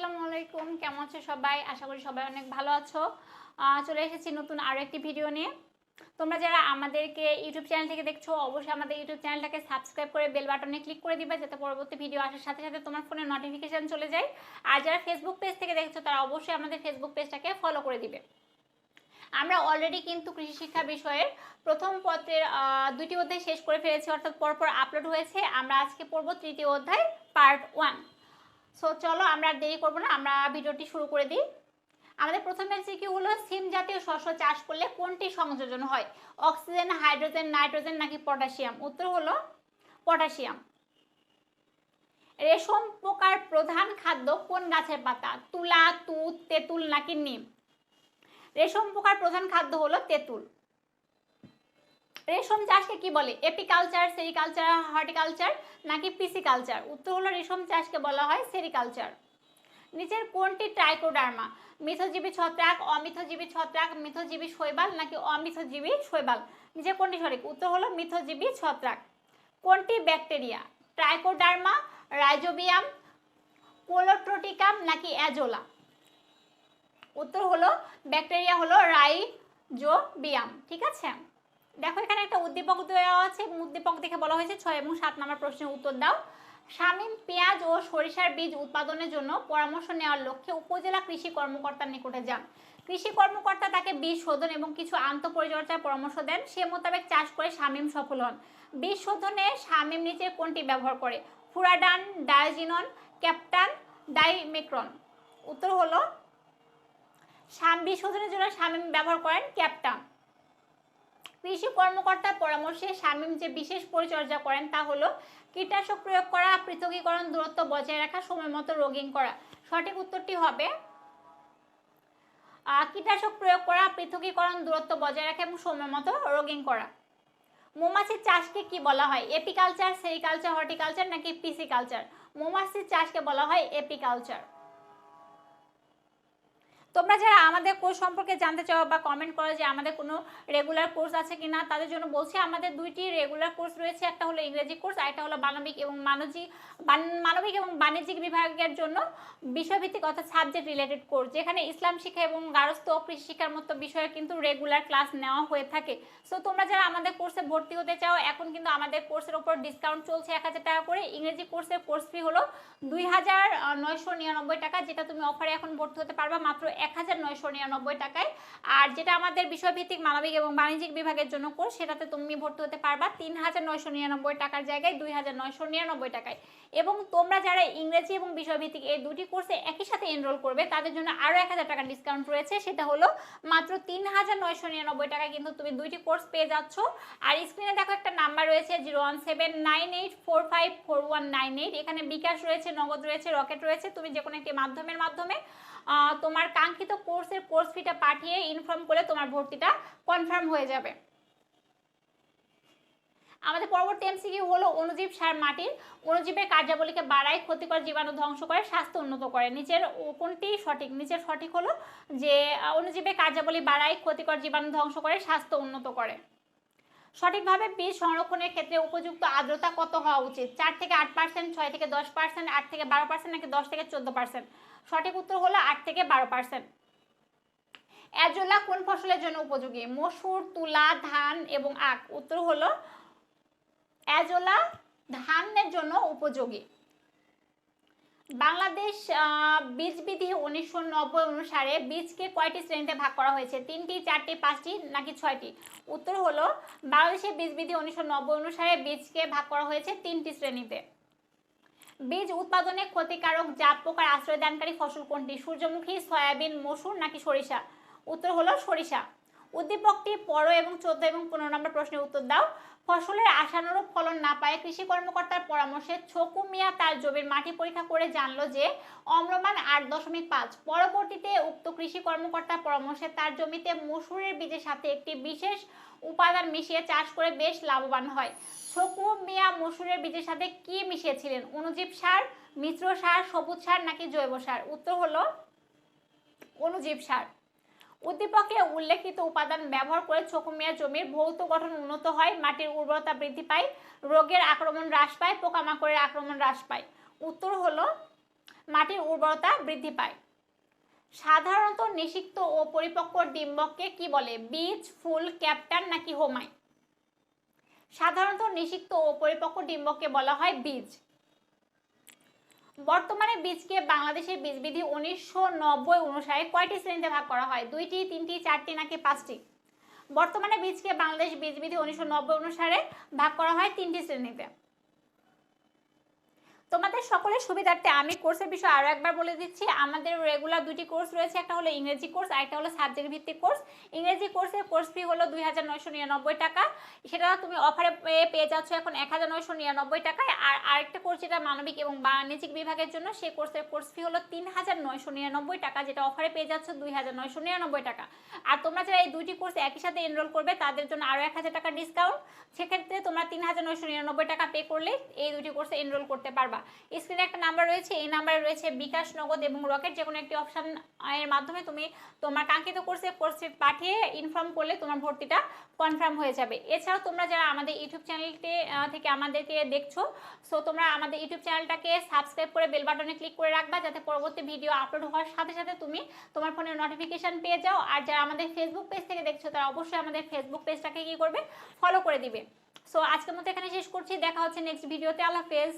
আসসালামু আলাইকুম। কেমন আছো সবাই? আশা করি সবাই অনেক ভালো আছো। চলে এসেছি নতুন আরও একটি ভিডিও নিয়ে। তোমরা যারা আমাদেরকে ইউটিউব চ্যানেল থেকে দেখছ, অবশ্যই আমাদের ইউটিউব চ্যানেলটাকে সাবস্ক্রাইব করে বেল বাটনে ক্লিক করে দিবে, যাতে পরবর্তী ভিডিও আসার সাথে সাথে তোমার ফোনে নোটিফিকেশান চলে যায়। আর যারা ফেসবুক পেজ থেকে দেখছ, তারা অবশ্যই আমাদের ফেসবুক পেজটাকে ফলো করে দিবে। আমরা অলরেডি কিন্তু কৃষি শিক্ষা বিষয়ের প্রথম পত্রের দুটি অধ্যায় শেষ করে ফেলেছি, অর্থাৎ পরপর আপলোড হয়েছে। আমরা আজকে পড়ব তৃতীয় অধ্যায় পার্ট ওয়ান সো চলো আমরা দেরি করব না, আমরা ভিডিওটি শুরু করে দিই। আমাদের প্রথম এমসিকিউ হলো, সিম জাতীয় শস্য চাষ করলে কোনটি সংযোজন হয়? অক্সিজেন, হাইড্রোজেন, নাইট্রোজেন নাকি পটাশিয়াম? উত্তর হলো, পটাশিয়াম। রেশম পোকার প্রধান খাদ্য কোন গাছের পাতা? তুলা, তুত, তেঁতুল নাকি নিম? রেশম পোকার প্রধান খাদ্য হলো তেঁতুল। রেশম চাষকে কি বলে? এপিকালচার, সেরিকালচার, হর্টিকালচার নাকি পিসিকালচার? উত্তর হলো রেশম চাষকে বলা হয় সেরিকালচার। নিচের কোনটি ট্রাইকোডার্মা? মিথজীবী ছত্রাক, অমিথজীবী ছত্রাক, মিথজীবী শৈবাল নাকি অমিথজীবী শৈবাল? নিচের কোনটি সঠিক? উত্তর হলো মিথজীবী ছত্রাক। কোনটি ব্যাকটেরিয়া? ট্রাইকোডার্মা, রাইজোবিয়াম, কোলোট্রোটিকাম নাকি অ্যাজোলা? উত্তর হলো ব্যাকটেরিয়া হলো রাইজোবিয়াম, ঠিক আছে? দেখো, এখানে একটা উদ্দীপক দেওয়া আছে উদ্দীপক দেখে বলা হয়েছে ছয় এবং সাত নম্বর প্রশ্নের উত্তর দাও। শামীম পেঁয়াজ ও সরিষার বীজ উৎপাদনের জন্য পরামর্শ নেওয়ার লক্ষ্যে উপজেলা কৃষি কর্মকর্তার নিকটে যান। কৃষি কর্মকর্তা তাকে বীজ শোধন এবং কিছু আন্তঃপরিচর্যার পরামর্শ দেন। সে মোতাবেক চাষ করে শামীম সফল হন। বীজ শোধনে শামীম নিচে কোনটি ব্যবহার করে? Furadan diazinon captan, Dimecron. উত্তর হলো বীজ শোধনের জন্য শামীম ব্যবহার করেন ক্যাপ্টান। কৃষি কর্মকর্তার পরামর্শে শামীম যে বিশেষ পরিচর্যা করেন তা হলো কীটনাশক প্রয়োগ করা, পৃথকীকরণ, দূরত্ব বজায় রাখা সময় মতো রোগিং করা। সঠিক উত্তরটি হবে কীটনাশক প্রয়োগ করা, পৃথকীকরণ, দূরত্ব বজায় রাখা এবং সময় মতো রোগিং করা। মৌমাছির চাষকে কি বলা হয়? এপিকালচার সেরিকালচার হর্টিকালচার নাকি পিসিকালচার? মৌমাছির চাষকে বলা হয় এপিকালচার। তোমরা যারা আমাদের কোর্স সম্পর্কে জানতে চাও বা কমেন্ট করো যে আমাদের কোনো রেগুলার কোর্স আছে কি না তাদের জন্য বলছি আমাদের দুইটি রেগুলার কোর্স রয়েছে। একটা হলো ইংরেজি কোর্স আর একটা হলো মানবিক এবং মানবিক মানবিক এবং বাণিজ্যিক বিভাগের জন্য বিষয়ভিত্তিক অর্থাৎ সাবজেক্ট রিলেটেড কোর্স যেখানে ইসলাম শিক্ষা এবং গারস্থ ও কৃষি শিক্ষার মতো বিষয়ে কিন্তু রেগুলার ক্লাস নেওয়া হয়ে থাকে। সো তোমরা যারা আমাদের কোর্সে ভর্তি হতে চাও, এখন কিন্তু আমাদের কোর্সের ওপর ডিসকাউন্ট চলছে এক হাজার টাকা করে। ইংরেজি কোর্সের কোর্স ফি হলো দুই হাজার নয়শো নিরানব্বই টাকা, যেটা তুমি অফারে এখন ভর্তি হতে পারবা মাত্র এক হাজার নয়শো নিরানব্বই টাকায়। আর যেটা আমাদের বিষয়ভিত্তিক মানবিক এবং বাণিজ্যিক বিভাগের জন্য কোর্স, সেটাতে তুমি ভর্তি হতে পারবা তিন হাজার নয়শো নিরানব্বই টাকার জায়গায় দুই হাজার নয়শো নিরানব্বই টাকায়। এবং তোমরা যারা ইংরেজি এবং বিষয়ভিত্তিক এই দুটি কোর্সে একই সাথে এনরোল করবে, তাদের জন্য আরও এক হাজার টাকা ডিসকাউন্ট রয়েছে। সেটা হলো মাত্র তিন হাজার নয়শো নিরানব্বই টাকায় কিন্তু তুমি দুইটি কোর্স পেয়ে যাচ্ছ। আর স্ক্রিনে দেখো একটা নাম্বার রয়েছে zero one seven nine eight four five four one nine eight. এখানে বিকাশ রয়েছে, নগদ রয়েছে, রকেট রয়েছে। তুমি যে কোনো একটি মাধ্যমের মাধ্যমে তোমার কাঙ্ক্ষিত কোর্সের কোর্স ফিটা পাঠিয়ে ইনফর্ম করে তোমার ভর্তিটা কনফার্ম হয়ে যাবে। আমাদের পরবর্তী এমসিকিউ হলো অণুজীব সার মাটির। অণুজীবের কার্যাবলীকে বাড়ায় ক্ষতিকর জীবাণু ধ্বংস করে, স্বাস্থ্য উন্নত করে। নিচের কোনটি সঠিক? নিচের সঠিক হলো যে অনুজীবের কার্যাবলী বাড়ায় ক্ষতিকর জীবাণু ধ্বংস করে, স্বাস্থ্য উন্নত করে। সঠিকভাবে বীজ সংরক্ষণের ক্ষেত্রে উপযুক্ত আর্দ্রতা কত হওয়া উচিত? চার থেকে আট পার্সেন্ট ছয় থেকে দশ পার্সেন্ট আট থেকে বারো পার্সেন্ট নাকি দশ থেকে চোদ্দ পার্সেন্ট সঠিক উত্তর হলো আট থেকে বারো পার্সেন্ট অ্যাজোলা কোন ফসলের জন্য উপযোগী? মসুর, তুলা, ধান এবং আখ। উত্তর হলো অ্যাজোলা ধানের জন্য উপযোগী। বাংলাদেশ বীজ বিধি উনিশশো নব্বই অনুসারে বীজকে কয়টি শ্রেণীতে ভাগ করা হয়েছে? তিনটি, চারটি, পাঁচটি নাকি ছয়টি? উত্তর হলো বাংলাদেশের বীজ বিধি উনিশশো নব্বই অনুসারে বীজকে ভাগ করা হয়েছে তিনটি শ্রেণীতে। বীজ উৎপাদনে ক্ষতিকারক জাত পোকার আশ্রয়দানকারী ফসল কোনটি? সূর্যমুখী, সয়াবিন, মসুর নাকি সরিষা? উত্তর হলো সরিষা। উদ্দীপকটি পড়ো এবং চোদ্দ এবং পনেরো নম্বর প্রশ্নের উত্তর দাও। ফসলের আশানুরূপ ফলন না পায়, কৃষি কর্মকর্তার পরামর্শে ছকু মিয়া তার জমির মাটি পরীক্ষা করে জানলো যে অম্লমান আট দশমিক পাঁচ। পরবর্তীতে উক্ত কৃষি কর্মকর্তার পরামর্শে তার জমিতে মসুরের বীজের সাথে একটি বিশেষ উপাদান মিশিয়ে চাষ করে বেশ লাভবান হয়। ছকু মিয়া মসুরের বীজের সাথে কি মিশিয়েছিলেন? অনুজীব সার, মিশ্র সার, সবুজ সার নাকি জৈব সার? উত্তর হলো অনুজীব সার। উদ্দীপকে উল্লেখিত উপাদান ব্যবহার করে চকুমিয়া জমির ভৌত গঠন উন্নত হয়, মাটির উর্বরতা বৃদ্ধি পায়, রোগের আক্রমণ হ্রাস পায়, পোকামাকড়ের আক্রমণ হ্রাস পায়। উত্তর হলো, মাটির উর্বরতা বৃদ্ধি পায়। সাধারণত নিষিক্ত ও পরিপক্ক ডিম্বককে কি বলে? বীজ, ফুল ক্যাপ্টান নাকি হোমাই সাধারণত নিষিক্ত ও পরিপক্ক ডিম্বককে বলা হয় বীজ। বর্তমানে বীজকে বাংলাদেশের বীজ বিধি উনিশশো নব্বই অনুসারে কয়টি শ্রেণীতে ভাগ করা হয়? দুইটি, তিনটি, চারটি নাকি পাঁচটি? বর্তমানে বীজকে বাংলাদেশ বীজ বিধি উনিশশো নব্বই অনুসারে ভাগ করা হয় তিনটি শ্রেণীতে। তোমাদের সকলের সুবিধার্থে আমি কোর্সের বিষয়ে আরও একবার বলে দিচ্ছি। আমাদের রেগুলার দুটি কোর্স রয়েছে, একটা হলো ইংরেজি কোর্স আর একটা হলো সাবজেক্ট ভিত্তিক কোর্স ইংরেজি কোর্সের কোর্স ফি হলো দুই হাজার নয়শো নিরানব্বই টাকা। সেটা তুমি অফারে পেয়ে যাচ্ছ এখন এক হাজার নয়শো নিরানব্বই টাকায়। আর আরেকটা কোর্স যেটা মানবিক এবং বাণিজ্যিক বিভাগের জন্য, সেই কোর্সের কোর্স ফি হলো তিন হাজার নয়শো নিরানব্বই টাকা, যেটা অফারে পেয়ে যাচ্ছ দুই হাজার নয়শো নিরানব্বই টাকা। আর তোমরা যারা এই দুটি কোর্স একই সাথে এনরোল করবে, তাদের জন্য আরও এক হাজার টাকা ডিসকাউন্ট সেক্ষেত্রে তোমরা তিন হাজার নয়শো নিরানব্বই টাকা পে করলে এই দুটি কোর্সে এনরোল করতে পারবা। স্ক্রিনে একটা নাম্বার রয়েছে, এই নাম্বারে রয়েছে বিকাশ নগদ এবং রকেট যে কোনো একটি অপশান এর মাধ্যমে তুমি তোমার কাঙ্ক্ষিত কোর্সে কোর্সে পাঠিয়ে ইনফর্ম করলে তোমার ভর্তিটা কনফার্ম হয়ে যাবে। এছাড়াও তোমরা যারা আমাদের ইউটিউব চ্যানেলটি থেকে আমাদেরকে দেখছ সো তোমরা আমাদের ইউটিউব চ্যানেলটাকে সাবস্ক্রাইব করে বেল বাটনে ক্লিক করে রাখবা যাতে পরবর্তী ভিডিও আপলোড হওয়ার সাথে সাথে তুমি তোমার ফোনে নোটিফিকেশন পেয়ে যাও। আর যারা আমাদের ফেসবুক পেজ থেকে দেখছ, তারা অবশ্যই আমাদের ফেসবুক পেজটাকে কী করবে? ফলো করে দিবে। সো আজকের মতো এখানে শেষ করছি। দেখা হচ্ছে নেক্সট ভিডিওতে আল্লাহ হাফেজ।